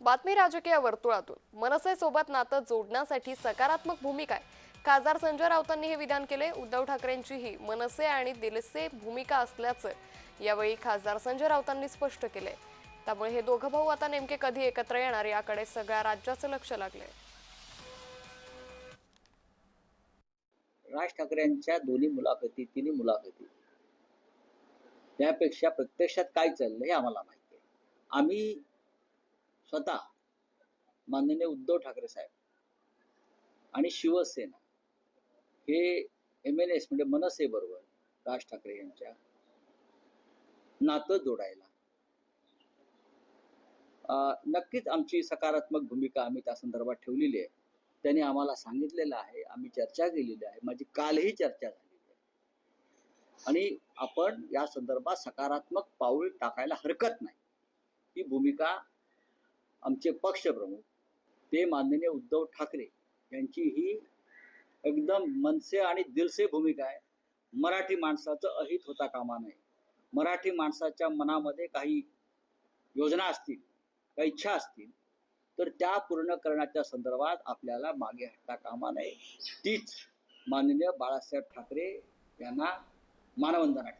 बातमी राजकीय वर्तुळातून. मनसेसोबत नातं जोडण्यासाठी सकारात्मक भूमिका आहे. खासदार संजय राऊतांनी हे विधान केले. उद्धव ठाकरेंचीही मनसे आणि दिलसे भूमिका असल्याचं यावेळी खासदार संजय राऊतांनी स्पष्ट केले त्यामुळे हे दोघं भाऊ आता नेमके कधी एकत्र येणार याकडे सगळ्या राज्याचं लक्ष लागले राज ठाकरेंच्या दोन्ही मुलाखती तिन्ही मुलाखती. त्यापेक्षा प्रत्यक्षात काय चाललंय हे आम्हाला माहिती आहे. आम्ही स्वतः माननीय उद्धव ठाकरे साहेब आणि शिवसेना हे एम एन एस म्हणजे मनसे बरोबर राज ठाकरे यांच्या नातं जोडायला. नक्कीच आमची सकारात्मक भूमिका आम्ही त्या संदर्भात ठेवलेली आहे. त्यांनी आम्हाला सांगितलेलं आहे आम्ही चर्चा केलेली आहे माझी कालही चर्चा झालेली आहे. आणि आपण या संदर्भात सकारात्मक पाऊल टाकायला हरकत नाही. ही भूमिका आमचे पक्षप्रमुख ते माननीय उद्धव ठाकरे यांची ही एकदम मनसे आणि दिलसे भूमिका आहे. मराठी माणसाचं अहित होता कामा नये. मराठी माणसाच्या मनामध्ये काही योजना असतील काही इच्छा असतील तर त्या पूर्ण करण्याच्या संदर्भात आपल्याला मागे हटता कामा नये. तीच माननीय बाळासाहेब ठाकरे यांना मानवंदना